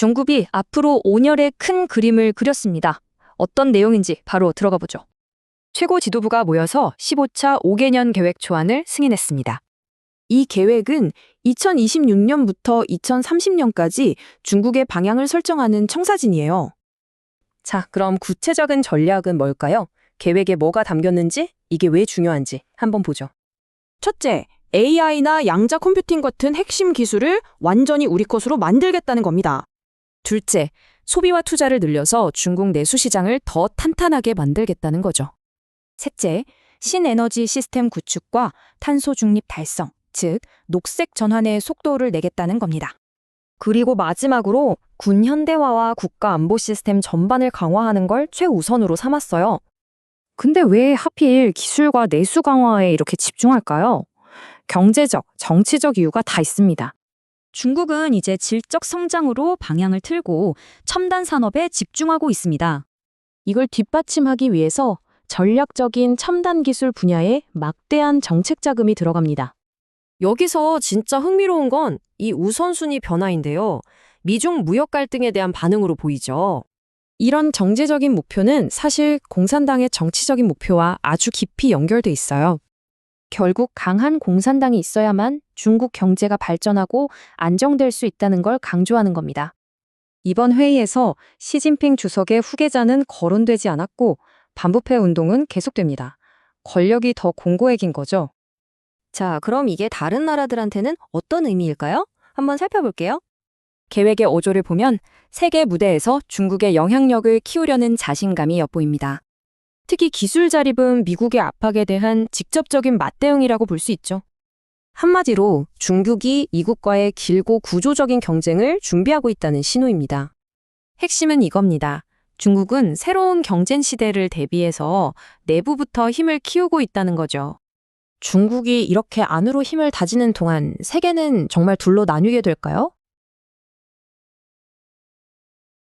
중국이 앞으로 5년의 큰 그림을 그렸습니다. 어떤 내용인지 바로 들어가 보죠. 최고 지도부가 모여서 15차 5개년 계획 초안을 승인했습니다. 이 계획은 2026년부터 2030년까지 중국의 방향을 설정하는 청사진이에요. 자, 그럼 구체적인 전략은 뭘까요? 계획에 뭐가 담겼는지, 이게 왜 중요한지 한번 보죠. 첫째, AI나 양자 컴퓨팅 같은 핵심 기술을 완전히 우리 것으로 만들겠다는 겁니다. 둘째, 소비와 투자를 늘려서 중국 내수 시장을 더 탄탄하게 만들겠다는 거죠. 셋째, 신에너지 시스템 구축과 탄소 중립 달성, 즉 녹색 전환의 속도를 내겠다는 겁니다. 그리고 마지막으로 군 현대화와 국가 안보 시스템 전반을 강화하는 걸 최우선으로 삼았어요. 근데 왜 하필 기술과 내수 강화에 이렇게 집중할까요? 경제적, 정치적 이유가 다 있습니다. 중국은 이제 질적 성장으로 방향을 틀고 첨단 산업에 집중하고 있습니다. 이걸 뒷받침하기 위해서 전략적인 첨단 기술 분야에 막대한 정책 자금이 들어갑니다. 여기서 진짜 흥미로운 건 이 우선순위 변화인데요. 미중 무역 갈등에 대한 반응으로 보이죠. 이런 정제적인 목표는 사실 공산당의 정치적인 목표와 아주 깊이 연결돼 있어요. 결국 강한 공산당이 있어야만 중국 경제가 발전하고 안정될 수 있다는 걸 강조하는 겁니다. 이번 회의에서 시진핑 주석의 후계자는 거론되지 않았고 반부패 운동은 계속됩니다. 권력이 더 공고해진 거죠. 자, 그럼 이게 다른 나라들한테는 어떤 의미일까요? 한번 살펴볼게요. 계획의 어조를 보면 세계 무대에서 중국의 영향력을 키우려는 자신감이 엿보입니다. 특히 기술 자립은 미국의 압박에 대한 직접적인 맞대응이라고 볼 수 있죠. 한마디로 중국이 이국과의 길고 구조적인 경쟁을 준비하고 있다는 신호입니다. 핵심은 이겁니다. 중국은 새로운 경쟁 시대를 대비해서 내부부터 힘을 키우고 있다는 거죠. 중국이 이렇게 안으로 힘을 다지는 동안 세계는 정말 둘로 나뉘게 될까요?